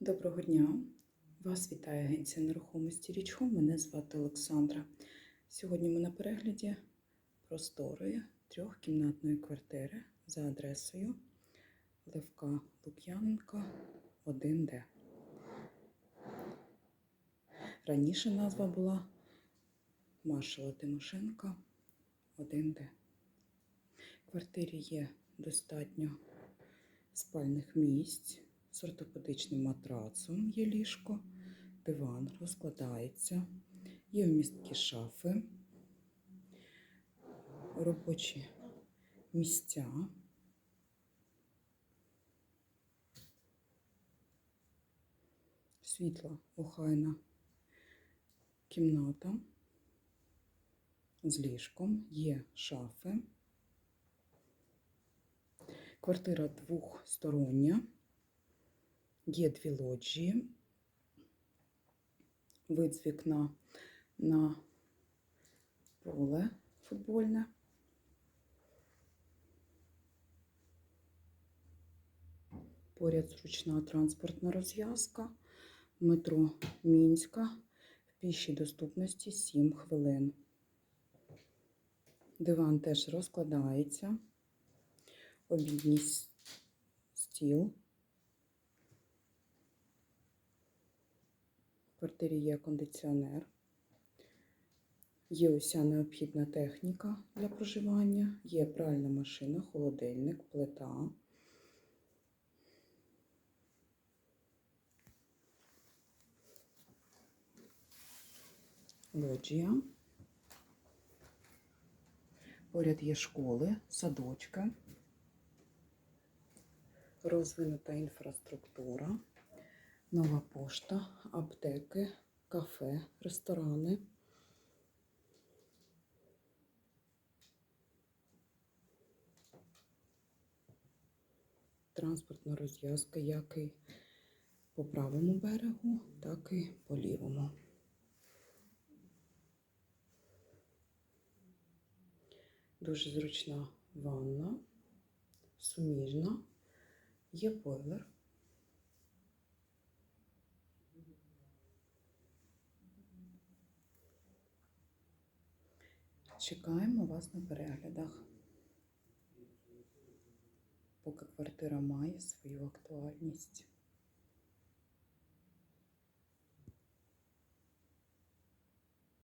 Доброго дня! Вас вітає агенція нерухомості Річхом. Мене звати Олександра. Сьогодні ми на перегляді просторої трьохкімнатної квартири за адресою Левка Лук'яненка 1Д. Раніше назва була Маршала Тимошенка 1Д. В квартирі є достатньо спальних місць з ортопедичним матрацом є ліжко, диван розкладається, є вмісткі шафи, робочі місця. Світла охайна кімната з ліжком, є шафи. Квартира двохстороння. Є дві лоджії, вид з вікна на поле футбольне. Поряд зручна транспортна розв'язка, метро Мінська, в пішій доступності 7 хвилин. Диван теж розкладається, обідній стіл. Квартирі є кондиціонер, є уся необхідна техніка для проживання, є пральна машина, холодильник, плита. Лоджія. Поряд є школи, садочки, розвинута інфраструктура. Нова пошта, аптеки, кафе, ресторани. Транспортна розв'язка як і по правому берегу, так і по лівому. Дуже зручна ванна, суміжна, є бойлер. Чекаємо вас на переглядах, поки квартира має свою актуальність.